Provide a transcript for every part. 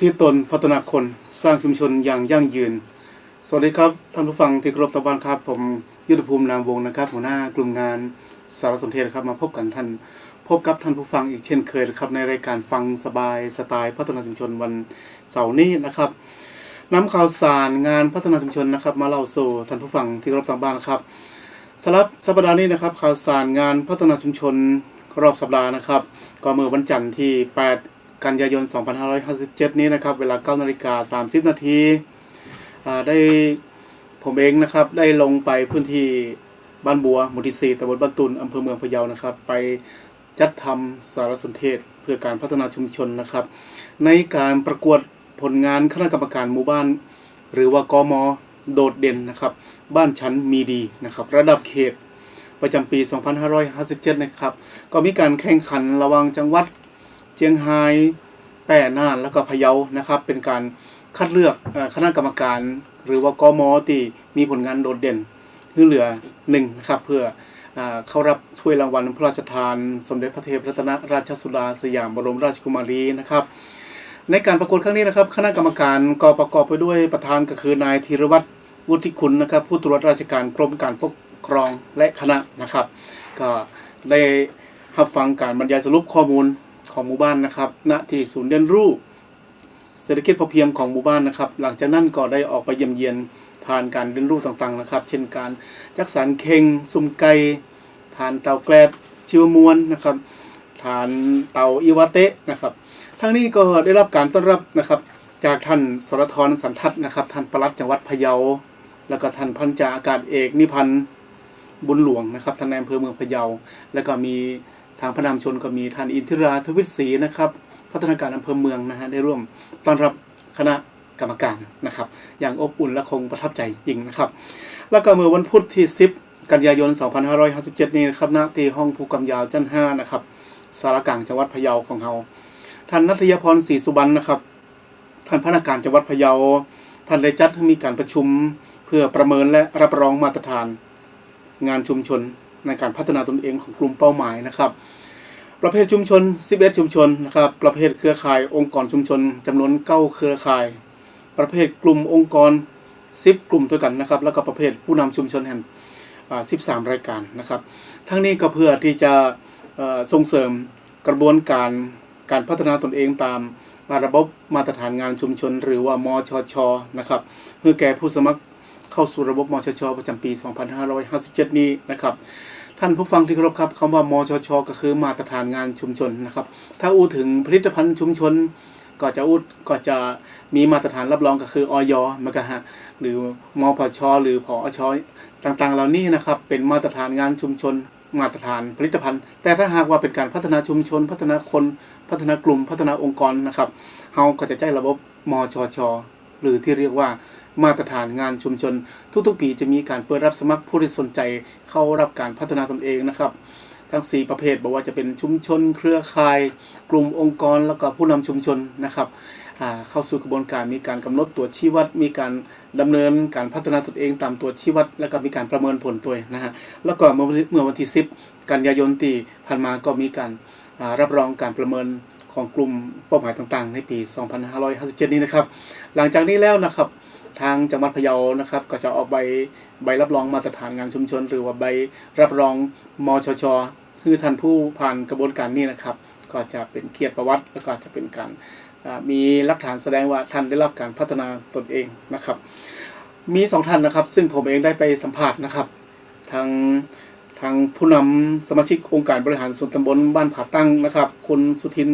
ทิศตนพัฒนาคนสร้างชุมชนอย่างยั่งยืน สวัสดีครับท่านผู้ฟังที่เคารพตะบ้านครับ ผมยุทธภูมินามวงศ์นะครับ หัวหน้ากลุ่มงานสารสนเทศครับมาพบกันท่านพบกับท่านผู้ฟังอีกเช่นเคยนะครับในรายการฟังสบายสไตล์พัฒนาชุมชนวันเสาร์นี้นะครับนำข่าวสารงานพัฒนาชุมชนนะครับ มาเล่าสู่ท่านผู้ฟังที่เคารพทางบ้านครับสำหรับสัปดาห์นี้นะครับข่าวสารงานพัฒนาชุมชนรอบสัปดาห์นะครับ ก็เมื่อวันจันทร์ที่ 8 กันยายน 2557 นี้นะครับ เวลา9นาฬิกา 30 นาทีได้ผมเองนะครับ ได้ลงไปพื้นที่บ้านบัวหมู่ที่4ตำบลบ้านตุนอำเภอเมืองพะเยานะครับ ไปจัดทำสารสนเทศเพื่อการพัฒนาชุมชนนะครับ ในการประกวดผลงานคณะกรรมการหมู่บ้าน หรือว่ากมโดดเด่นนะครับ บ้านชั้นมีดีนะครับ ระดับเขตประจำปี 2557 นะครับ ก็มีการแข่งขันระหว่างจังหวัด จียงไฮ้แป่น่านแล้วก็พะเยานะครับ เป็นการคัดเลือกคณะกรรมการ หรือว่ากมที่มีผลงานโดดเด่นคือเหลือหนึ่งนะครับเพื่ออเข้ารับถ้วยรางวัลพระราชทาน สมเด็จพระเทพรัตนราชสุดาสยามบรมราชกุมารีนะครับ ในการประกวดครั้งนี้นะครับ คณะกรรมการก็ประกอบไปด้วยประธานก็คือนายธีรวัตรวุฒิคุณนะครับ ผู้ตรวจราชการกรมการปกครองและคณะนะครับ ก็ได้รับฟังการบรรยายสรุปข้อมูล ของหมู่บ้านนะครับณที่ศูนย์เรียนรู้เศรษฐกิจพอเพียงของหมู่บ้านนะครับ หลังจากนั้นก็ได้ออกไปเยี่ยมเยียนทานการเรียนรู้ต่างๆนะครับ เช่นการจักสารเข่งสุ่มไก่ทานเตาแกลบชิวมวนนะครับทานเตาอิวาเตะนะครับทั้งนี้ก็ได้รับการต้อนรับนะครับจากท่านสรทรสันทัศนะครับ ท่านปลัดจังหวัดพะเยา แล้วก็ท่านพันจ่าอากาศเอกนิพันธ์บุญหลวงนะครับท่านนายอำเภอเมืองพะเยา แล้วก็มี ทางพระนามชนก็มีท่านอินทิราทวิศรีนะครับ พัฒนาการอำเภอเมืองนะฮะได้ร่วมต้อนรับคณะกรรมการนะครับ อย่างอบอุ่นและคงประทับใจยิ่งนะครับ แล้วก็เมื่อวันพุธที่ 10 กันยายน 2557 นี้นะครับณที่ห้องผู้กำยาวจันห้านะครับสารกลางจังหวัดพะเยาของเราท่านนัทยพรศรีสุบรรณนะครับ ท่านพนักงานจังหวัดพะเยา ท่านได้จัดให้มีการประชุม เพื่อประเมินและรับรองมาตรฐาน งานชุมชน ในการพัฒนาตนเองของกลุ่มเป้าหมายนะครับ ประเภทชุมชน 11 ชุมชนนะครับ ประเภทเครือข่ายองค์กรชุมชนจำนวน 9 เครือข่าย ประเภทกลุ่มองค์กร 10 กลุ่มด้วยกันนะครับ แล้วก็ประเภทผู้นำชุมชนแห่งอ่า13 รายการนะครับ ทั้งนี้ก็เพื่อที่จะส่งเสริมกระบวนการการพัฒนาตนเองตามระบบมาตรฐานงานชุมชน หรือว่ามชชนะครับ เพื่อแก่ผู้สมัคร เข้าสู่ระบบมชชประจำปี 2557 นี้นะครับท่านผู้ฟังที่เคารพครับคำว่ามชช ก็คือมาตรฐานงานชุมชนนะครับ ถ้าอู้ถึงผลิตภัณฑ์ชุมชน ก็จะอู้ก็จะมีมาตรฐานรับรองก็คืออยมันก็ฮะหรือมพช หรือพอชต่างๆ เหล่านี้นะครับ เป็นมาตรฐานงานชุมชน มาตรฐานผลิตภัณฑ์ แต่ถ้าหากว่าเป็นการพัฒนาชุมชน พัฒนาคนพัฒนากลุ่มพัฒนาองค์กรนะครับเฮาก็จะใช้ระบบมชช หรือที่เรียกว่า มาตรฐานงานชุมชน ทุกๆ ปีจะมีการเปิดรับสมัครผู้ที่สนใจเข้ารับการพัฒนาตนเองนะครับ ทั้ง 4 ประเภทบอกว่าจะเป็นชุมชน เครือข่าย กลุ่มองค์กรแล้วก็ผู้นำชุมชนนะครับเข้าสู่กระบวนการมีการกำหนดตัวชี้วัด มีการดำเนินการพัฒนาตนเองตามตัวชี้วัด แล้วก็มีการประเมินผลตัวนะฮะแล้วก็เมื่อวันที่ 10 กันยายนที่ผ่านมาก็มีการรับรองการประเมินของกลุ่มเป้าหมายต่างๆ ในปี 2557 นี้นะครับ หลังจากนี้แล้วนะครับ ทางจังหวัดพะเยานะครับ ก็จะออกใบใบรับรองมาตรฐานงานชุมชน หรือว่าใบรับรองมชชคือท่านผู้ผ่านกระบวนการนี้นะครับ ก็จะเป็นเกียรติประวัติ แล้วก็จะเป็นการมีหลักฐานแสดงว่าท่านได้รับการพัฒนาตนเองนะครับ มีสองท่านนะครับ ซึ่งผมเองได้ไปสัมภาษณ์นะครับ ทางทางผู้นำสมาชิกองค์การบริหารส่วนตำบลบ้านผาตั้งนะครับ คุณสุทิน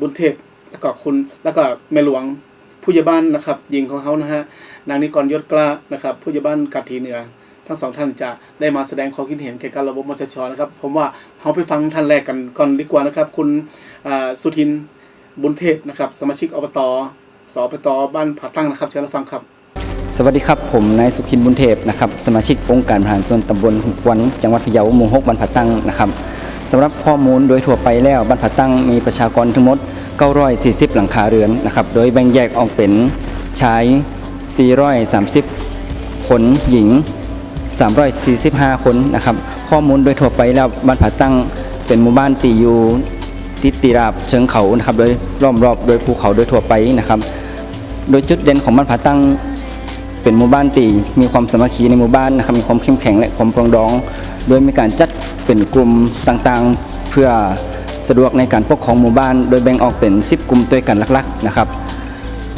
บุญเทพแล้วก็คุณแล้วก็แม่หลวงผู้ใหญ่บ้านนะครับหญิงของเขานะฮะ นางนิกรยศกล้านะครับผู้ใหญ่บ้านกัดทีเหนือ ทั้งสองท่านจะได้มาแสดงความคิดเห็นเกี่ยวกับระบบมชชนะครับผมว่าเราไปฟังท่านแรกกันก่อนดีกว่านะครับ คุณสุทินบุญเทพนะครับสมาชิกอบตสอบตบ้านผาตั้งนะครับเชิญรับฟังครับ สวัสดีครับผมนายสุขินบุญเทพนะครับสมาชิกองค์การบริหารส่วนตำบลหุบวันจังหวัดพะเยาหมู่หกบ้านผาตั้งนะครับสำหรับข้อมูลโดยทั่วไปแล้วบ้านผาตั้งมีประชากรทั้งหมด 940 หลังคาเรือนนะครับโดยแบ่งแยกออกเป็นชาย 430 คนหญิง 345 คนนะครับ ข้อมูลโดยทั่วไปแล้วบ้านผาตั้งเป็นหมู่บ้านตีอยู่ติดตีราบเชิงเขานะครับโดยล้อมรอบโดยภูเขาโดยทั่วไปนะครับ โดยจุดเด่นของบ้านผาตั้งเป็นหมู่บ้านตีมีความสามัคคีในหมู่บ้านนะครับมีความเข้มแข็งและความปรองดอง โดยมีการจัดเป็นกลุ่มต่างๆ เพื่อสะดวกในการปกครองหมู่บ้าน โดยแบ่งออกเป็น 10 กลุ่มด้วยกันหลักๆนะครับ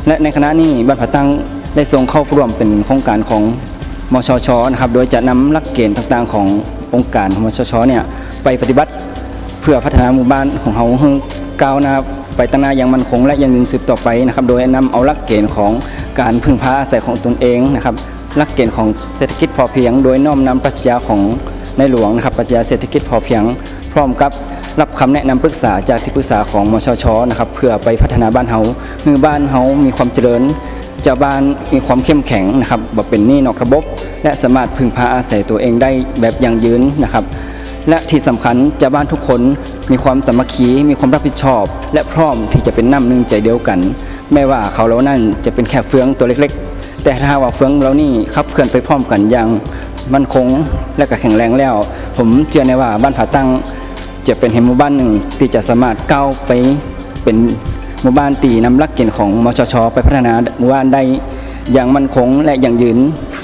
และในคณะนี้บ้านผาตั้ง ได้ส่งเข้าร่วมเป็นโครงการของมชชนะครับ โดยจะนำหลักเกณฑ์ต่างๆ ขององค์การของมชชเนี่ยไปปฏิบัติเพื่อพัฒนาหมู่บ้านของเราให้ก้าวหน้าไปตั้งหน้าอย่างมั่นคง และยังยืนสืบต่อไปนะครับ โดยนำเอาหลักเกณฑ์ของการพึ่งพาอาศัยของตนเองนะครับหลักเกณฑ์ของเศรษฐกิจพอเพียง โดยน้อมนำปรัชญาของในหลวงนะครับปรัชญาเศรษฐกิจพอเพียง พร้อมกับรับคำแนะนำปรึกษาจากที่ปรึกษาของมชชนะครับเพื่อไปพัฒนาบ้านเฮาให้บ้านเฮามีความเจริญ เจ้าบ้านมีความเข้มแข็งนะครับบ่เป็นหนี้นอกระบบ และสามารถพึ่งพาอาศัยตัวเองได้แบบยั่งยืนนะครับ และที่สำคัญเจ้าบ้านทุกคนมีความสามัคคีมีความรับผิดชอบ และพร้อมที่จะเป็นน้ำหนึ่งใจเดียวกันไม่ว่าเขาเหล่านั้นจะเป็นแค่เฟืองตัวเล็กๆ แต่ถ้าว่าเฟืองเหล่านี้ขับเคลื่อนไปพร้อมกันอย่างมั่นคงและก็แข็งแรงแล้ว ผมเชื่อในว่าบ้านผาตั้งจะเป็นแห่งหมู่บ้านหนึ่งที่จะสามารถก้าวไปเป็น หมู่บ้านตีนำลักเกณฑ์ของมชช ไปพัฒนาหมู่บ้านได้อย่างมั่นคงและอย่างยืน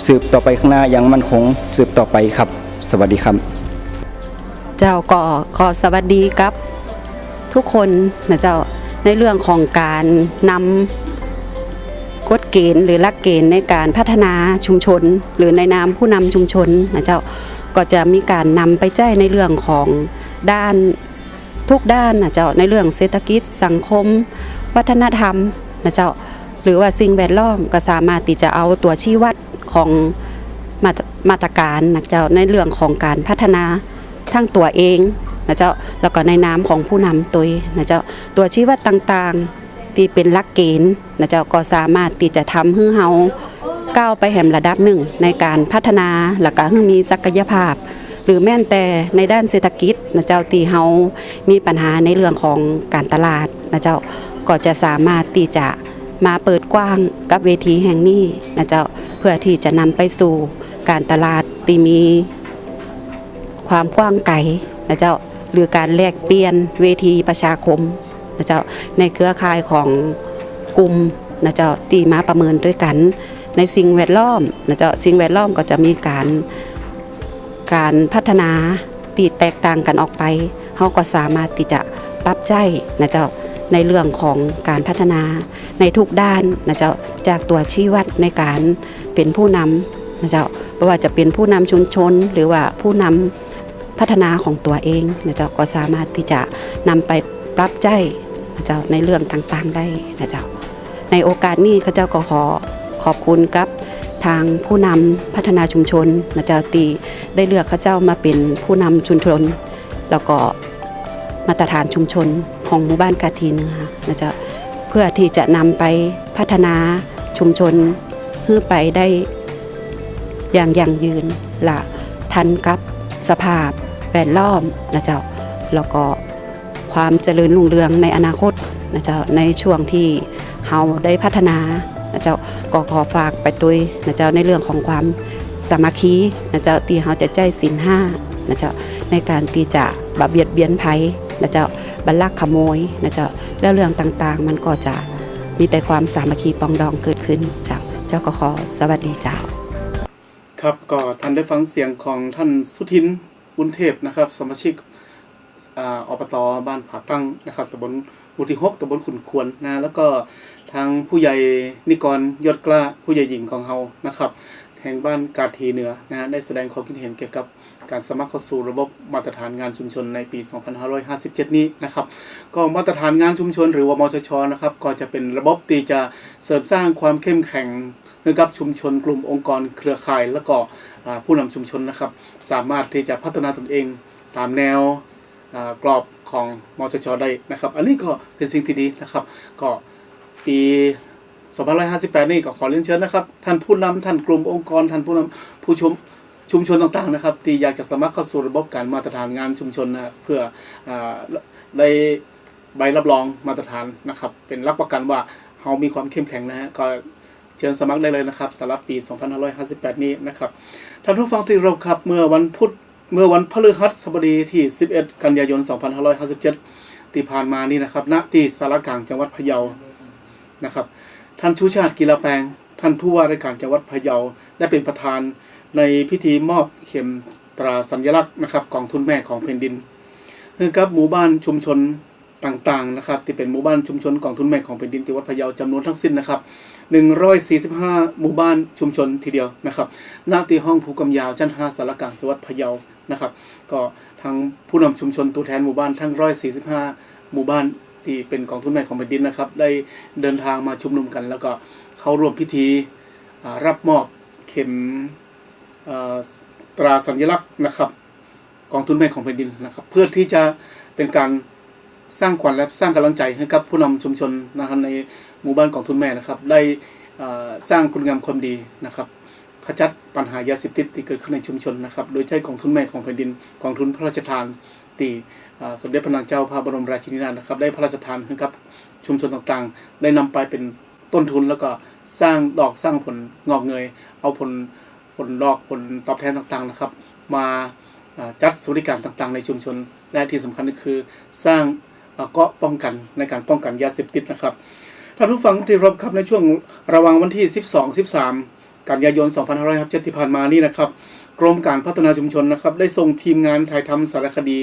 สืบต่อไปข้างหน้าอย่างมั่นคงสืบต่อไปครับ สวัสดีครับ เจ้าก็ขอสวัสดีครับ ทุกคนนะเจ้าในเรื่องของการนำกฎเกณฑ์หรือหลักเกณฑ์ในการพัฒนาชุมชน หรือในนามผู้นำชุมชนนะเจ้าก็จะมีการนำไปแจ้ในเรื่องของด้าน ทุกด้านนะเจ้าในเรื่องเศรษฐกิจสังคม วัฒนธรรมนะเจ้าหรือว่าสิ่งแวดล้อมก็สามารถที่จะเอาตัวชี้วัดของมาตรมาตรการนะเจ้าในเรื่องของการพัฒนาทั้งตัวเองนะเจ้าแล้วก็ในนามของผู้นำตัวนะเจ้าตัวชี้วัดต่างๆที่เป็นลักเกณฑ์นะเจ้าก็สามารถที่จะทำให้เฮาก้าวไปแห่มระดับหนึ่งในการพัฒนาและก็ให้มีศักยภาพ หรือแม้นแต่ในด้านเศรษฐกิจ นะเจ้าที่เฮามีปัญหาในเรื่องของการตลาดนะเจ้าก็จะสามารถที่จะมาเปิดกว้างกับเวทีแห่งนี้นะเจ้าเพื่อที่จะนำไปสู่การตลาดที่มีความกว้างไกลนะเจ้าหรือการแลกเปลี่ยนเวทีประชาคมนะเจ้าในเครือข่ายของกลุ่มนะเจ้าตีมาประเมินด้วยกัน ในสิ่งแวดล้อมนะเจ้าสิ่งแวดล้อมก็จะมีการการพัฒนา ตีแตกต่างกันออกไปเขาก็สามารถที่จะปรับใจนะเจ้าในเรื่องของการพัฒนาในทุกด้านนะเจ้าจากตัวชี้วัดในการเป็นผู้นำนะเจ้าไม่ว่าจะเป็นผู้นำชุมชน หรือว่าผู้นำพัฒนาของตัวเองนะเจ้าก็สามารถที่จะนำไปปรับใจนะเจ้าในเรื่องต่างๆได้นะเจ้าในโอกาสนี้ข้าเจ้าก็ขอขอบคุณกับ ทางผู้นำพัฒนาชุมชนนะเจ้าตีได้เลือกข้าเจ้ามาเป็นผู้นำชุมชน แล้วก็มาตรฐานชุมชนของหมู่บ้านกาทีเนือนะเจ้าเพื่อที่จะนำไปพัฒนาชุมชนให้ไปได้อย่างยั่งยืนละทันกับสภาพแวดล้อมนะเจ้าแล้วก็ความเจริญรุ่งเรืองในอนาคตนะเจ้าในช่วงที่เฮาได้พัฒนา นะเจ้าก็ขอฝากไปด้วยนะเจ้าในเรื่องของความสามัคคีนะเจ้าที่เฮาจะใจสินห้านะเจ้าในการที่จะบะเบียดเบียนภัยนะเจ้าบัลลักขโมยนะเจ้าแล้วเรื่องต่างๆ มันก็จะมีแต่ความสามัคคีปองดองเกิดขึ้นเจ้าเจ้าก็ขอสวัสดีเจ้า ครับก็ท่านได้ฟังเสียงของท่านสุทินบุญเทพนะครับ สมาชิกอ่าอบตบ้านผาตั้งนะครับตำบลหมู่ที่หกตำบลขุนควรนะแล้วก็ ทางผู้ใหญ่นิกรยศกล้าผู้ใหญ่หญิงของเฮานะครับ แห่งบ้านกาทีเหนือนะฮะได้แสดงความคิดเห็นเกี่ยวกับการสมัครเข้าสู่ระบบมาตรฐานงานชุมชนในปี 2557 นี้นะครับ ก็มาตรฐานงานชุมชนหรือว่ามชชนะครับ ก็จะเป็นระบบที่จะเสริมสร้างความเข้มแข็งให้กับชุมชนกลุ่มองค์กรเครือข่าย แล้วก็ผู้นำชุมชนนะครับ สามารถที่จะพัฒนาตนเองตามแนวกรอบของมชชได้นะครับ อันนี้ก็เป็นสิ่งที่ดีนะครับ ก็ ปี 2558 นี่ก็ขอเรียนเชิญนะครับ ท่านผู้นำท่านกลุ่มองค์กร ท่านผู้นำผู้ชมชุมชนต่างๆนะครับ ที่อยากจะสมัครเข้าสู่ระบบการมาตรฐานงานชุมชนนะเพื่ออได้ใบรับรองมาตรฐานนะครับ เป็นรับประกันว่าเฮามีความเข้มแข็งนะฮะก็เชิญสมัครได้เลยนะครับสำหรับปี 2558 นี้นะครับท่านผู้ฟังที่เราครับเมื่อวันพุธเมื่อวันพฤหัสบดีที่ 11 กันยายน 2557 ที่ผ่านมานี่นะครับณที่สารกลางจังหวัดพะเยา นะครับ ท่านชูชาติกีฬาแปลง ท่านผู้ว่าราชการจังหวัดพะเยาได้เป็นประธานในพิธีมอบเข็มตราสัญลักษณ์นะครับกองทุนแม่ของแผ่นดินคือกับหมู่บ้านชุมชนต่างๆนะครับ ที่เป็นหมู่บ้านชุมชนกองทุนแม่ของแผ่นดินจังหวัดพะเยาจำนวนทั้งสิ้นนะครับ 145 หมู่บ้านชุมชนทีเดียวนะครับหน้าที่ห้องภูกำยาวชั้น 5สารกลางจังหวัดพะเยานะครับ ก็ทางผู้นำชุมชนตัวแทนหมู่บ้านทั้ง 145 หมู่บ้าน ที่เป็นกองทุนแม่ของแผ่นดินนะครับ ได้เดินทางมาชุมนุมกัน แล้วก็เข้าร่วมพิธีรับมอบเข็มตราสัญลักษณ์นะครับ กองทุนแม่ของแผ่นดินนะครับ เพื่อที่จะเป็นการสร้างขวัญและสร้างกำลังใจให้กับผู้นำชุมชนนะครับในหมู่บ้านกองทุนแม่นะครับ ได้สร้างคุณงามความดีนะครับ ขจัดปัญหายาเสพติดที่เกิดขึ้นในชุมชนนะครับ โดยใช้กองทุนแม่ของแผ่นดินกองทุนพระราชทานที่อ่าสมเด็จพระนางเจ้าพระบรมราชินีนาถนะครับ ได้พระราชทานให้กับชุมชนต่างๆ ได้นำไปเป็นต้นทุนแล้วก็สร้างดอกสร้างผลงอกเงย เอาผลผลดอกผลตอบแทนต่างๆนะครับ มาจัดสวัสดิการต่างๆ ในชุมชน และที่สำคัญก็คือสร้างเกราะป้องกันในการป้องกันยาเสพติดนะครับท่านผู้ฟังที่เคารบครับในช่วงระหว่างวันที่ 12 13 กันยายน 2557ที่ผ่านมานี่นะครับ กรมการพัฒนาชุมชนนะครับ ได้ส่งทีมงานถ่ายทำสารคดี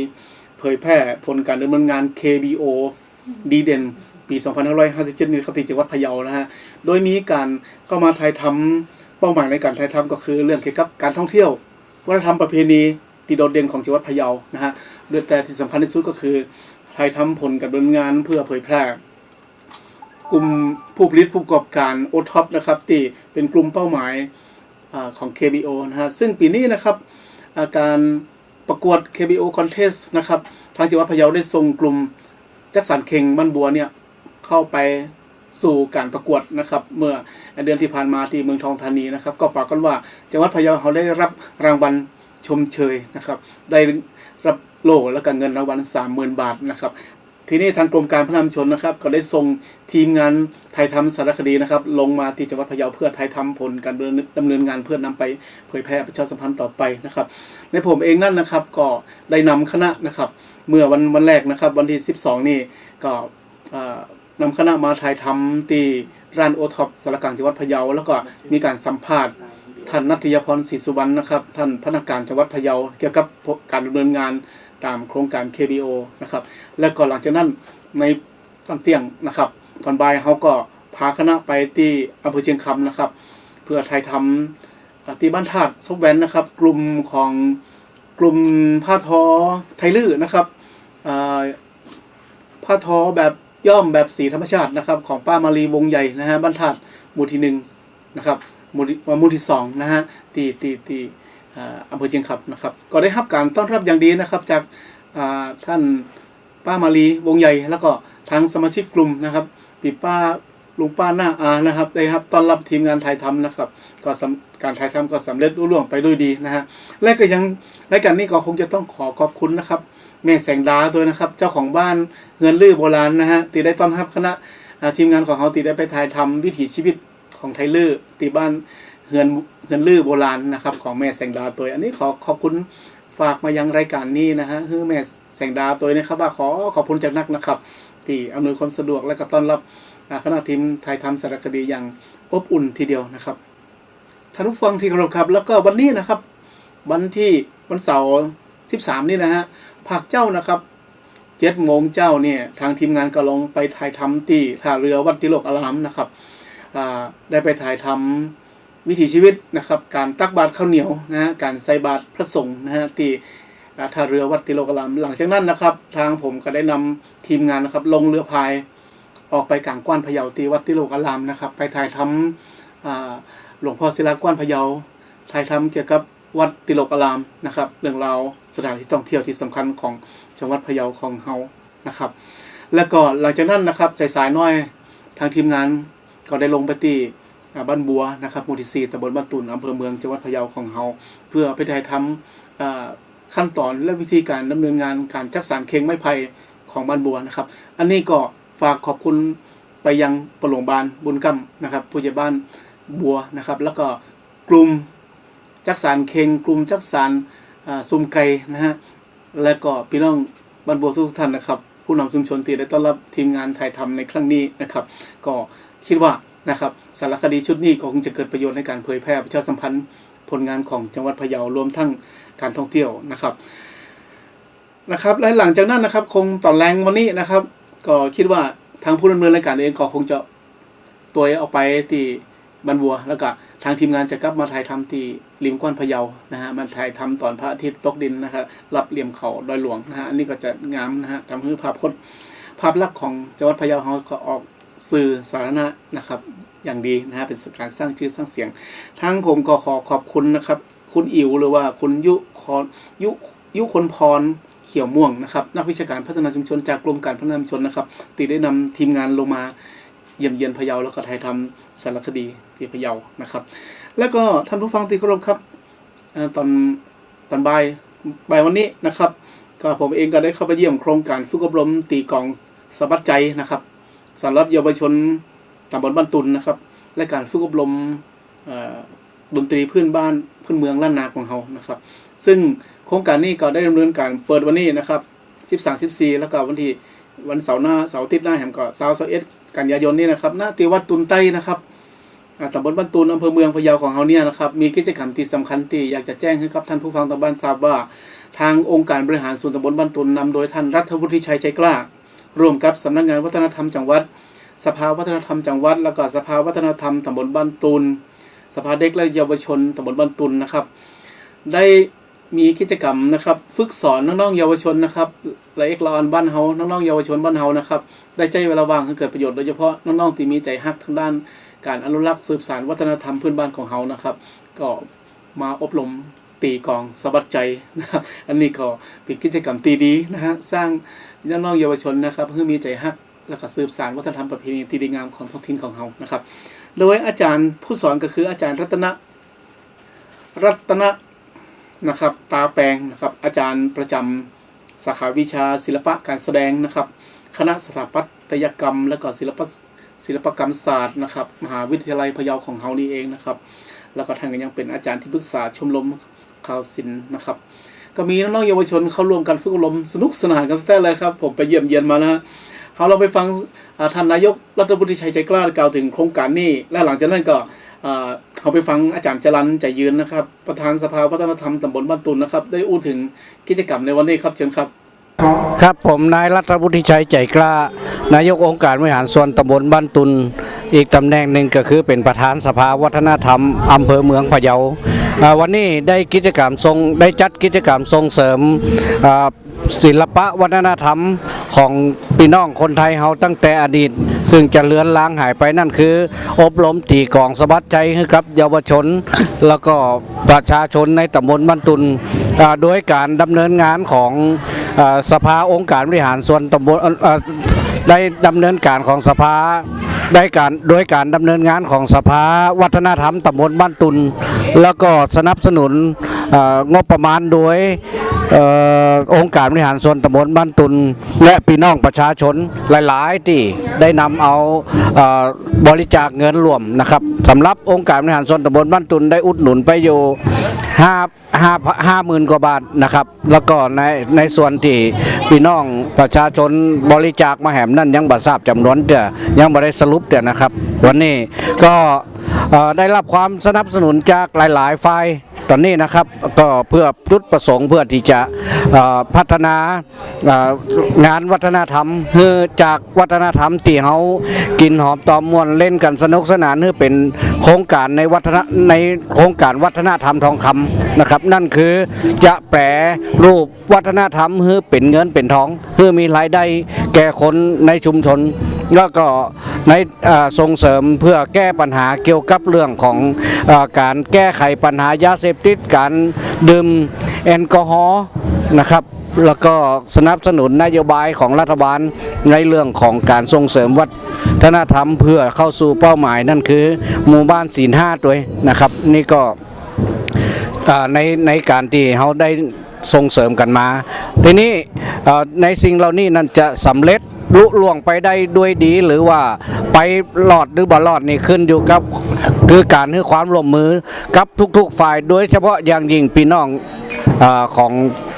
เผยแพร่ผลการดำเนินงาน KBO ดีเด่น ปี 2557 นี้ครับที่จังหวัดพะเยานะฮะ โดยมีการเข้ามาถ่ายทำเป้าหมายในการถ่ายทำก็คือเรื่องเกี่ยวกับการท่องเที่ยว วัฒนธรรมประเพณีที่โดดเด่นของจังหวัดพะเยานะฮะโดยแต่ที่สำคัญที่สุดก็คือถ่ายทำผลการดำเนินงานเพื่อเผยแพร่ กลุ่มผู้ผลิตผู้ประกอบการโอท็อปนะครับที่เป็นกลุ่มเป้าหมายอของ KBO นะฮะซึ่งปีนี้นะครับาการประกวด KBO Contest นะครับทางจังหวัดพะเยาได้ส่งกลุ่มจักสันเข่งบ้านบัวเนี่ยเข้าไปสู่การประกวดนะครับ เมื่อเดือนที่ผ่านมาที่เมืองทองธานีนะครับ ก็ปรากฏว่าจังหวัดพะเยาเขาได้รับรางวัลชมเชยนะครับ ได้รับโล่และก็เงินรางวัล30,000 บาทนะครับ ทีนี้ทางกรมการพัฒนาชุมชนนะครับ ก็ได้ส่งทีมงานไทยทำสารคดีนะครับ ลงมาที่จังหวัดพะเยาเพื่อไทยทำผลการดำเนินงานเพื่อนำไปเผยแพร่ประชาสัมพันธ์ต่อไปนะครับ ในผมเองนั่นนะครับก็ได้นำคณะนะครับ เมื่อวันวันแรกนะครับ วันที่ 12 นี่ก็เอ่อนำคณะมาถ่ายทำที่ร้านโอท็อปสารกลางจังหวัดพะเยา แล้วก็มีการสัมภาษณ์ท่านนัทยพรศรีสุวรรณนะครับ ท่านพนักงานจังหวัดพะเยาเกี่ยวกับการดำเนินงาน ตามโครงการ KBO นะครับ และก็หลังจากนั้นในตอนเที่ยงนะครับ ตอนบ่ายเขาก็พาคณะไปที่อำเภอเชียงคำนะครับ เพื่อไทยทำที่บ้านธาตุซบแวนนะครับ กลุ่มของกลุ่มผ้าทอไทลื้อนะครับผ้าทอแบบย่อมแบบสีธรรมชาตินะครับ ของป้ามารีวงใหญ่นะฮะบ้านธาตุหมู่ที่หนึ่งนะครับหมู่ที่หมู่ที่สองนะฮะตีตีตีอ่า อำเภอเชียงคำนะครับ ก็ได้รับการต้อนรับอย่างดีนะครับ จากท่านป้ามาลีวงใหญ่ แล้วก็ทางสมาชิกกลุ่มนะครับปีป้าลุงป้าหน้าอานะครับ ได้ครับต้อนรับทีมงานถ่ายทำนะครับ ก็การถ่ายทำก็สำเร็จรุ่ล่วงไปด้วยดีนะฮะและก็ยังรายการนี้ก็คงจะต้องขอขอบคุณนะครับ แม่แสงดาด้วยนะครับ เจ้าของบ้านเงินลื้อโบราณนะฮะตีได้ต้อนรับคณะทีมงานของเขาตีได้ไปถ่ายทำวิถีชีวิตของไทยลื้อตีบ้าน เงินเงินลื้อโบราณนะครับ ของแม่แสงดาวตัวอันนี้ขอขอบคุณฝากมายังรายการนี้นะฮะคือแม่แสงดาวตัวนี้นะครับ ว่าขอขอบคุณจากนักนะครับ ที่อำนวยความสะดวกและก็ต้อนรับคณะทีมไทยทำสารคดีอย่างอบอุ่นทีเดียวนะครับท่านผู้ฟังที่เคารพครับ แล้วก็วันนี้นะครับ วันที่วันเสาร์13 นี่นะฮะภาคเจ้านะครับเจ็ดโมงเจ้าเนี่ยทางทีมงานก็ลงไปถ่ายทำที่ท่าเรือวัดติโลกอารามนะครับได้ไปถ่ายทำ วิถีชีวิตนะครับ การตักบาตรข้าวเหนียวนะฮะการใส่บาตรพระสงฆ์นะฮะที่ท่าเรือวัดติโลกรามหลังจากนั้นนะครับ ทางผมก็ได้นำทีมงานนะครับลงเรือพายออกไปกลางกว้านพะเยาตีวัดติโลกรามนะครับ ไปถ่ายทำอ่าหลวงพ่อศิลากว้านพะเยาถ่ายทำเกี่ยวกับวัดติโลกรามนะครับ เรื่องราวสถานที่ท่องเที่ยวที่สำคัญของจังหวัดพะเยาของเฮานะครับ แล้วก็หลังจากนั้นนะครับสายๆน้อยทางทีมงานก็ได้ลงไปที่ บ้านบัวนะครับหมู่ที่สี่ตำบลบ้านตุนอำเภอเมืองจังหวัดพะเยาของเฮาเพื่อไปถ่ายทำขั้นตอนและวิธีการดำเนินงานการจักสารเคงไม้ไผ่ของบ้านบัวนะครับ อันนี้ก็ฝากขอบคุณไปยังปหลงบาลบุญกำนะครับผู้ใหญ่บ้านบัวนะครับ แล้วก็กลุ่มจักสารเคงกลุ่มจักสารซุ่มไก่นะฮะและก็พี่น้องบ้านบัวทุกท่านนะครับ ผู้นำชุมชนที่ได้ต้อนรับทีมงานถ่ายทำในครั้งนี้นะครับ ก็คิดว่านะครับ สารคดีชุดนี้ก็คงจะเกิดประโยชน์ในการเผยแพร่ประชาสัมพันธ์ผลงานของจังหวัดพะเยารวมทั้งการท่องเที่ยวนะครับนะครับและหลังจากนั้นนะครับคงต่อแรงวันนี้นะครับ ก็คิดว่าทางผู้ดำเนินรายการเองก็คงจะตัวเอาไปที่บันบัว แล้วก็ทางทีมงานจะกลับมาถ่ายทำที่ริมกว้านพะเยานะฮะมันถ่ายทำตอนพระอาทิตย์ตกดินนะครับรับเหลี่ยมเขาดอยหลวงนะฮะอันนี้ก็จะงามนะฮะทำให้ภาพพจน์ภาพลักษณ์ของจังหวัดพะเยาเขาก็ออกสื่อสาธารณะนะครับ อย่างดีนะฮะเป็นการสร้างชื่อสร้างเสียง ทั้งผมก็ขอขอบคุณนะครับ คุณอิ๋วหรือว่าคุณยุคอนยุยุคนพรเขียวม่วงนะครับนักวิชาการพัฒนาชุมชนจากกรมการพัฒนาชุมชนนะครับตีได้นำทีมงานลงมาเยี่ยมเยียนพะเยาแล้วก็ถ่ายทำสารคดีที่พะเยานะครับ แล้วก็ท่านผู้ฟังที่เคารพครับตอนตอนบ่ายบ่ายวันนี้นะครับ ก็ผมเองก็ได้เข้าไปเยี่ยมโครงการฝึกอบรมตีกองสะบัดใจนะครับสำหรับเยาวชน ตำบลบ้านตุนนะครับ และการฝึกอบรมดนตรีพื้นบ้านพื้นเมืองล้านนาของเรานะครับ ซึ่งโครงการนี้ก็ได้ดำเนินการเปิดวันนี้นะครับ13 14 แล้วก็วันที่วันเสาร์หน้าเสาร์อาทิตย์หน้าแหมก็เสาร์เสาร์เอ็ดกันยายนนี้นะครับหน้าตีวัดตุนใต้นะครับตำบลบ้านตุนอำเภอเมืองพะเยาของเราเนี่ยนะครับมีกิจกรรมที่สำคัญที่อยากจะแจ้งให้กับท่านผู้ฟังทางบ้านทราบว่า ทางองค์การบริหารส่วนตำบลบ้านตุนนำโดยท่านรัฐวุฒิชัยใจกล้า ร่วมกับสำนักงานวัฒนธรรมจังหวัด สภาวัฒนธรรมจังหวัด แล้วก็สภาวัฒนธรรมตำบลบ้านตุน สภาเด็กและเยาวชนตำบลบ้านตุนนะครับ ได้มีกิจกรรมนะครับ ฝึกสอนน้องๆเยาวชนนะครับและเอกลอนบ้านเฮาน้องๆเยาวชนบ้านเฮานะครับ ได้ใจเวลาว่างให้เกิดประโยชน์โดยเฉพาะน้องๆที่มีใจฮักทางด้านการอนุรักษ์สืบสานวัฒนธรรมพื้นบ้านของเฮานะครับ ก็มาอบรมตีกองสะบัดใจนะครับ อันนี้ก็เป็นกิจกรรมตีดีนะฮะสร้างน้องๆเยาวชนนะครับเพื่อมีใจฮัก แล้วก็สืบสานวัฒนธรรมประเพณีที่ดีงามของท้องถิ่นของเฮานะครับ โดยอาจารย์ผู้สอนก็คืออาจารย์รัตนะรัตนะนะครับตาแปลงนะครับอาจารย์ประจำสาขาวิชาศิลปะการแสดงนะครับ คณะสถาปัตยกรรม และก็ศิลปศิลปกรรมศาสตร์นะครับมหาวิทยาลัยพะเยาของเฮานี่เองนะครับ แล้วก็ท่านก็ยังเป็นอาจารย์ที่ปรึกษาชมรมข่าวศิลป์นะครับ ก็มีน้องๆเยาวชนเข้าร่วมกันฝึกอบรมสนุกสนานกันแต่เลยครับ ผมไปเยี่ยมเยียนมานะฮะ เอาเราไปฟังท่านนายกรัฐมนตรีชัยใจกล้ากล่าวถึงโครงการนี้ และหลังจากนั้นก็เขาไปฟังอาจารย์จรันใจยืนนะครับ ประธานสภาวัฒนธรรมตำบลบ้านตุนนะครับ ได้อู้ถึงกิจกรรมในวันนี้ครับเชิญครับ ครับผมนายรัฐวุฒิชัยใจกล้า นายกองค์การบริหารส่วนตำบลบ้านตุน อีกตำแหน่งหนึ่งก็คือเป็นประธานสภาวัฒนธรรมอำเภอเมืองพะเยาวันนี้ได้กิจกรรมทรงได้จัดกิจกรรมส่งเสริม ศิลปะวัฒนธรรมของพี่น้องคนไทยเฮาตั้งแต่อดีต ซึ่งจะเลือนลางหายไปนั่นคือ อบรมตีกองสะบัดใจให้กับเยาวชน แล้วก็ประชาชนในตำบลบ้านตุนโดยการดำเนินงานของอสภาองค์การบริหารส่วนตำบลอ่อเอ่อได้ดำเนินการของสภาได้การโดยการดำเนินงานของสภาวัฒนธรรมตำบลบ้านตุน แล้วก็สนับสนุน งบประมาณโดยองค์การบริหารส่วนตำบลบ้านตุนและพี่น้องประชาชนหลาย ๆ ที่ได้นำเอาเอ่อบริจาคเงินรวมนะครับสำหรับองค์การบริหารส่วนตำบลบ้านตุนได้อุดหนุนไปอยู่ห้าห้าห้าหมื่นกว่าบาทนะครับ แล้วก็ในในส่วนที่พี่น้องประชาชนบริจาคมาแหมนั่นยังบ่ทราบจำนวนเด้อยังบ่ได้สรุปเด้อนะครับ วันนี้ก็ได้รับความสนับสนุนจากหลาย ๆ ฝ่าย อนนี้นะครับก็เพื่อจุดประสงค์เพื่อที่จะพัฒนางานวัฒนธรรมเพื่อจากวัฒนธรรมที่เฮากินหอมตอมมวนเล่นกันสนุกสนานเพื่อเป็นโครงการในวัฒนในโครงการวัฒนธรรมทองคำนะครับ นั่นคือจะแปรรูปวัฒนธรรมเพื่อเป็นเงินเป็นทองเพื่อมีรายได้แก่คนในชุมชน แล้วก็ในส่งเสริมเพื่อแก้ปัญหาเกี่ยวกับเรื่องของอการแก้ไขปัญหายาเสพติดการดื่มแอลกอฮอล์นะครับแล้วก็สนับสนุนนโยบายของรัฐบาลในเรื่องของการส่งเสริมวัฒนธรรมเพื่อเข้าสู่เป้าหมายนั่นคือหมู่บ้านศีลห้าตัวนะครับ นี่ก็ในในการที่เขาได้ส่งเสริมกันมา ทีนี้ในสิ่งเหล่านี้นั่นจะสำเร็จ ลุล่วงไปได้ด้วยดีหรือว่าไปหลอดหรือบ่หลอดนี่ขึ้นอยู่กับคือการให้ความร่วมมือกับทุกๆฝ่ายโดยเฉพาะอย่างยิ่งพี่น้องอของ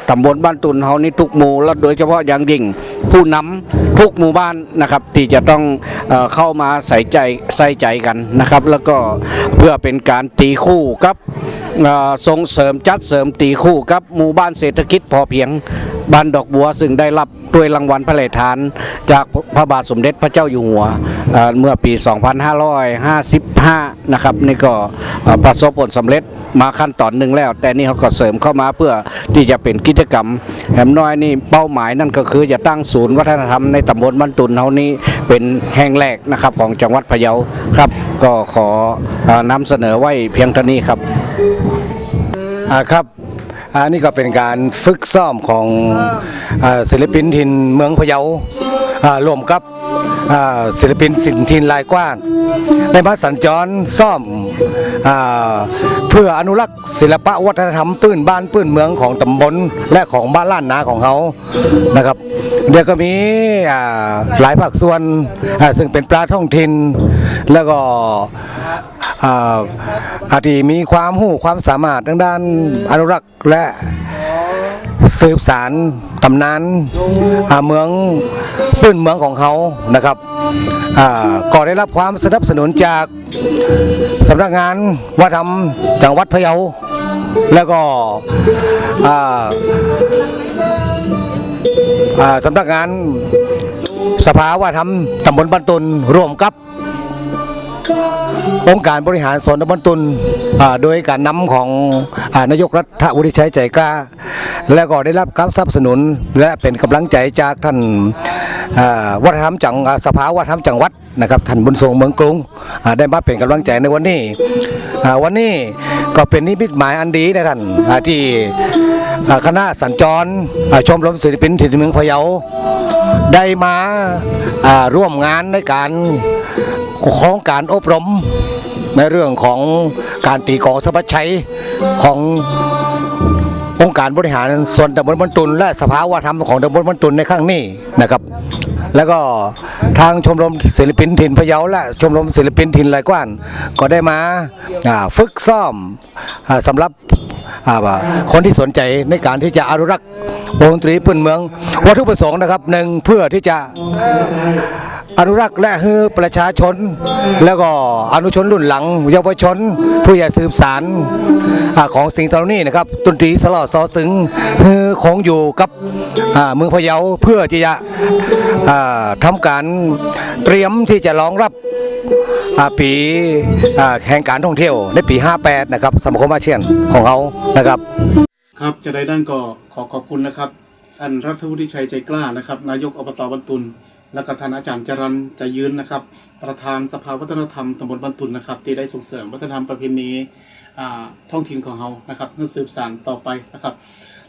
ตำบลบ้านตุนเฮานี่ทุกหมู่และโดยเฉพาะอย่างยิ่งผู้นำทุกหมู่บ้านนะครับ ที่จะต้องเอเข้ามาใส่ใจใส่ใจกันนะครับ แล้วก็เพื่อเป็นการตีคู่กับส่งเสริมจัดเสริมตีคู่กับหมู่บ้านเศรษฐกิจพอเพียงบ้านดอกบัวซึ่งได้รับ ด้วยรางวัลพระราชทาน จากพระบาทสมเด็จพระเจ้าอยู่หัวเมื่อปี 2555 นะครับนี่ก็ประสบผลสำเร็จมาขั้นตอนหนึ่งแล้ว แต่นี่เขาก็เสริมเข้ามาเพื่อที่จะเป็นกิจกรรมแหมน้อยนี่เป้าหมายนั่นก็คือจะตั้งศูนย์วัฒนธรรมในตำบลบ้านตุนเฮานี้เป็นแห่งแรกนะครับของจังหวัดพะเยาครับ ก็ขออนำเสนอไว้เพียงเท่านี้ครับครับ อันนี้ก็เป็นการฝึกซ้อมของอ่าศิลปินถิ่นเมืองพะเยาอ่ารวมกับอ่าศิลปินสินถิ่นลายกว้านในมาสัญจรซ่อมอ่าเพื่ออนุรักษ์ศิลปะวัฒนธรรมปื้นบ้านปื้นเมืองของตำบลและของบ้านล้านนาของเขานะครับเดี๋ยวก็มีอ่าหลายภาคส่วนอ่าซึ่งเป็นปลาท่องถิ่นแล้วก็ อ่าอาจจะมีความหู้ความสามารถทางด้านอนุรักษ์และสืบสารตำนานอ่าเมืองปื้นเมืองของเขานะครับอ่าก็ได้รับความสนับสนุนจากสำนักงานวัฒนธรรมจังหวัดพะเยา แล้วก็อ่าอ่าสำนักงานสภาวัฒนธรรมตำบลบ้านตุนร่วมกับ องค์การบริหารส่วนตำบลตุนโดยการนำของอนายกรัฐวุฒิชัยใจกล้า และก็ได้รับการสนับสนุนและเป็นกำลังใจจากท่านวัฒนธรรมจังสภาวัฒนธรรมจังหวัดนะครับท่านบุญทรงเมืองกรุงได้มาเป็นกำลังใจในวันนี้วันนี้ก็เป็นนิมิตหมายอันดีนะท่านที่คณะสัญจรชมรมศิลปินถิ่นเมืองพะเยาได้มาร่วมงานในการ ของการอบรม ในเรื่องของการตีกองสะบัดชัยขององค์การบริหารส่วนตำบลบันตุน และสภาวะธรรมของตำบลบันตุนในครั้งนี้นะครับ แล้วก็ทางชมรมศิลปินถิ่นพะเยาและชมรมศิลปินถิ่นไหลกว้าน ก็ได้มาฝึกซ้อมอสำหรับคนที่สนใจในการที่จะอนุรักษ์วงดนตรีปืนเมือง วัตถุประสงค์นะครับหนึ่งเพื่อที่จะ อนุรักษ์และฮือประชาชน แล้วก็อนุชนรุ่นหลัง เยาวชน ผู้ใหญ่สืบสารอของสิ่งเหล่านี้นะครับดนตรีสลอดซอสึงฮือคงอยู่กับเมืองพะเยาเพื่อที่จะทำการเตรียมที่จะรองรับปีแห่งการท่องเที่ยวในปี 58 นะครับสมาคมอาเซียนของเขานะครับ ครับจะได้ด้านก็ขอขอบคุณนะครับท่านรัฐวุฒิชัยใจกล้านะครับ นายกอบตบันตุน และก็ท่านอาจารย์จรันจะยืนนะครับ ประธานสภาวัฒนธรรมตำบลบันตุนนะครับ ที่ได้ส่งเสริมวัฒนธรรมประเพณีท้องถิ่นของเรานะครับเพื่อสืบสานต่อไปนะครับ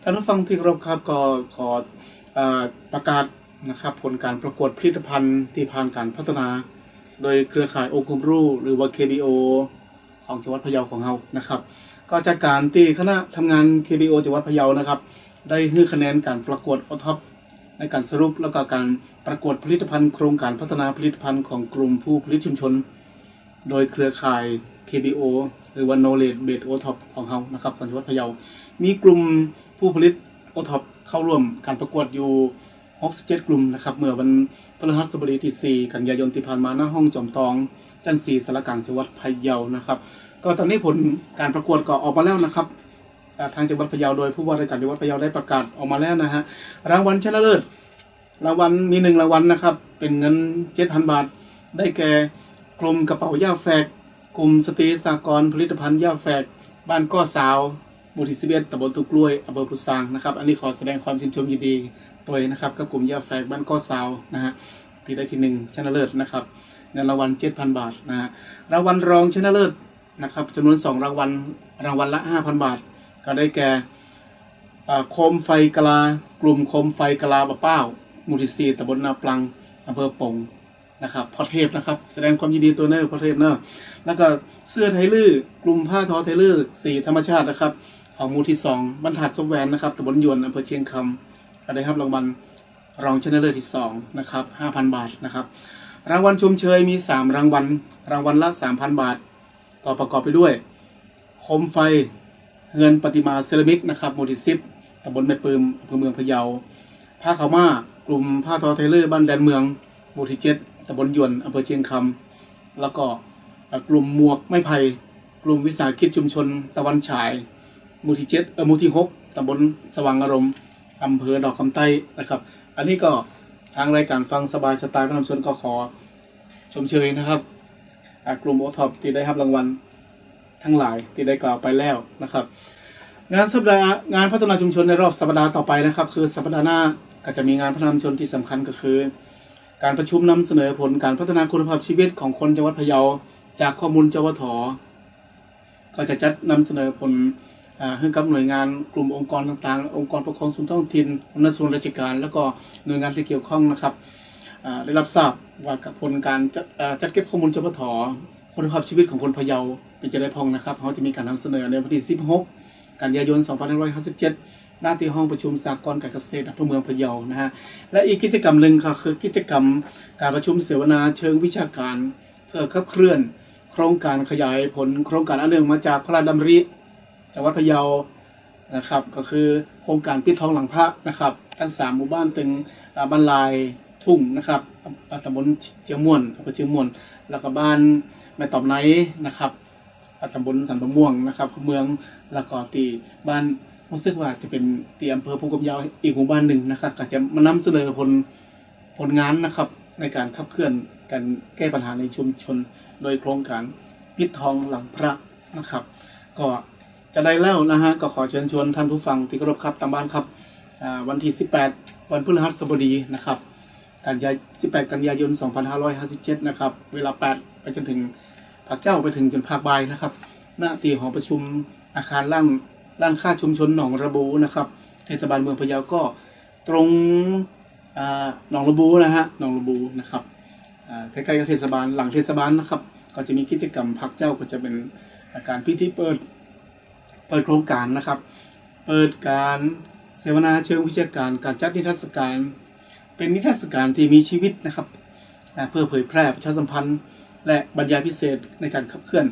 ท่านผู้ฟังที่เคารพครับก็ขออประกาศนะครับผลการประกวดผลิตภัณฑ์ที่ผ่านการพัฒนา โดยเครือข่ายองค์คุมรู้หรือว่า KBO ของจังหวัดพะเยาของเรานะครับ ก็จากการที่คณะทำงาน KBO จังหวัดพะเยานะครับ ได้ให้คะแนนการประกวดโอท็อป ในการสรุปแล้วก็การประกวดผลิตภัณฑ์โครงการพัฒนาผลิตภัณฑ์ของกลุ่มผู้ผลิตชุมชน โดยเครือข่าย KBO หรือว่า Knowledge Base o t o p ของเรานะครับของจังหวัดพะเยา มีกลุ่มผู้ผลิตโอท็อปเข้าร่วมการประกวดอยู่ 67 กลุ่มนะครับ เมื่อวันพฤหัสบดีที่ 4 กันยายนที่ผ่านมาหน้าห้องจอมทอง จันทรีสารกลางจังหวัดพะเยานะครับ ก็ตอนนี้ผลการประกวดก็ออกมาแล้วนะครับ ทางจังหวัดพะเยาโดยผู้ว่าราชการจังหวัดพะเยาได้ประกาศออกมาแล้วนะฮะรางวัลชนะเลิศรางวัลมีหนึ่งรางวัลนะครับ เป็นเงิน7,000บาท ได้แก่กลุ่มกระเป๋าย่าแฝกกลุ่มสตรีสากรผลิตภัณฑ์ย่าแฝกบ้านก้อสาวบุรีสิเบตตำบลตุกกล้วยอำเภอพุทรางนะครับ อันนี้ขอแสดงความชื่นชมยินดีด้วยนะครับกับกลุ่มย่าแฝกบ้านก้อสาวนะฮะที่ได้ที่หนึ่งชนะเลิศนะครับเงินรางวัล7,000บาทนะฮะรางวัลรองชนะเลิศนะครับจำนวน2รางวัลรางวัลละ5,000บาท ก็ได้แก่โคมไฟกะลา กลุ่มโคมไฟกะลาบะเป้าหมูทิซีตำบลนาปลังอำเภอปงนะครับพอเทพนะครับ แสดงความยินดีตัวเนอร์พอเทพเนอร์แล้วก็เสื้อไทลื้อกลุ่มผ้าทอไทลื้อสีธรรมชาตินะครับ ของมูที่สองบรรทัดซบแวนนะครับตำบลยวนอำเภอเชียงคำก็ได้รับรางวัลรองชนะเลิศที่สองนะครับ5,000 บาทนะครับ รางวัลชมเชยมี 3 รางวัลรางวัลละ 3,000 บาท ก็ประกอบไปด้วยโคมไฟ เฮือนปฏิมาเซรามิกนะครับหมู่ที่10ตำบลแม่ปืมอำเภอเมืองพะเยาผ้าขาวมากลุ่มผ้าทอไทเลอร์บ้านแดนเมืองหมู่ที่7ตำบลยวนอำเภอเชียงคำแล้วก็กลุ่มหมวกไม้ไผ่กลุ่มวิสาหกิจชุมชน ตะวันฉายหมู่ที่เจ็ดเออหมู่ที่หกตำบลสว่างอารมณ์อำเภอดอกคำใต้นะครับ อันนี้ก็ทางรายการฟังสบายสไตล์พระนำชนก็ขอชมเชยนะครับ กลุ่มโอท็อปที่ได้รับรางวัล ทั้งหลายที่ได้กล่าวไปแล้วนะครับ งานสัปดาห์งานพัฒนาชุมชนในรอบสัปดาห์ต่อไปนะครับ คือสัปดาห์หน้าก็จะมีงานพัฒนาชุมชนที่สำคัญก็คือ การประชุมนำเสนอผลการพัฒนาคุณภาพชีวิตของคนจังหวัดพะเยาจากข้อมูลจวทก็จะจัดนำเสนอผลให้กับหน่วยงานกลุ่มองค์กรต่างๆ องค์กรปกครองส่วนท้องถิ่นหน้าส่วนราชการ แล้วก็หน่วยงานที่เกี่ยวข้องนะครับได้รับทราบว่ากับผลการจัดเก็บข้อมูลจปท คุณภาพชีวิตของคนพะเยาเป็นจะได้พองนะครับเขาจะมีการนำเสนอในวันที่ 16 กันยายน 2557 หน้าที่ห้องประชุมสากลการเกษตรอำเภอเมืองพะเยานะฮะและอีกกิจกรรมหนึ่งค่ะคือกิจกรรมการประชุมเสวนาเชิงวิชาการเพื่อขับเคลื่อน โครงการขยายผลโครงการอันเนื่องมาจากพระราชดำริจังหวัดพะเยานะครับก็คือโครงการปิดทองหลังพระนะครับ ทั้งสามหมู่บ้านตึงบ้านลายทุ่งนะครับอ่าตำบลเจียงม่วนอำเภอเจียงม่วนแล้วก็บ้าน แม่ตอบไนนะครับอ่าตำบลสันปะม่วงนะครับเมืองแล้วก็ตีบ้านรู้สึกว่าจะเป็นตีอำเภอภูกำยาวอีกหมู่บ้านหนึ่งนะครับก็จะมานำเสนอผลผลงานนะครับในการขับเคลื่อนการแก้ปัญหาในชุมชน โดยโครงการปิดทองหลังพระนะครับ ก็จะได้แล้วนะฮะก็ขอเชิญชวนท่านผู้ฟังที่เคารพครับตามบ้านครับวันที่ 18 วันพฤหัสบดีนะครับกันยา18 กันยายน 2557 นะครับ เวลา 8 ไปจนถึง ภาคเจ้าไปถึงจนภาคบ่ายนะครับ หน้าตีหอประชุมอาคารล่างล่างค่าชุมชนหนองระบูนะครับเทศบาลเมืองพะเยาก็ตรงหนองระบูนะฮะหนองระบูนะครับใกล้ๆกับเทศบาลหลังเทศบาลนะครับ ก็จะมีกิจกรรมพักเจ้าก็จะเป็นการพิธีเปิดเปิดโครงการนะครับ เปิดการเสวนาเชิงวิชาการการจัดนิทรรศการ เป็นนิทรรศการที่มีชีวิตนะครับเพื่อเผยแพร่ประชาสัมพันธ์ และบรรยายพิเศษในการขับเคลื่อน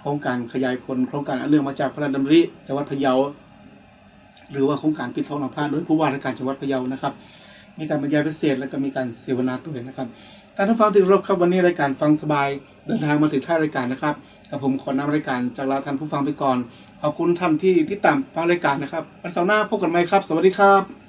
โครงการขยายผลโครงการอันเรื่องมาจากพระราชดำริจังหวัดพะเยา หรือว่าโครงการปิดทองหลังพระโดยผู้ว่าราชการจังหวัดพะเยานะครับ มีการบรรยายพิเศษและก็มีการเสวนาด้วยนะครับท่านผู้ฟังที่รพครับวันนี้รายการฟังสบายเดินทางมาถึงท้ารายการนะครับกับผมขอนำรายการจากลาท่านผู้ฟังไปก่อน ขอบคุณท่านที่ติดตามฟังรายการนะครับวันเสาร์หน้าพบกันใหม่ครับ สวัสดีครับ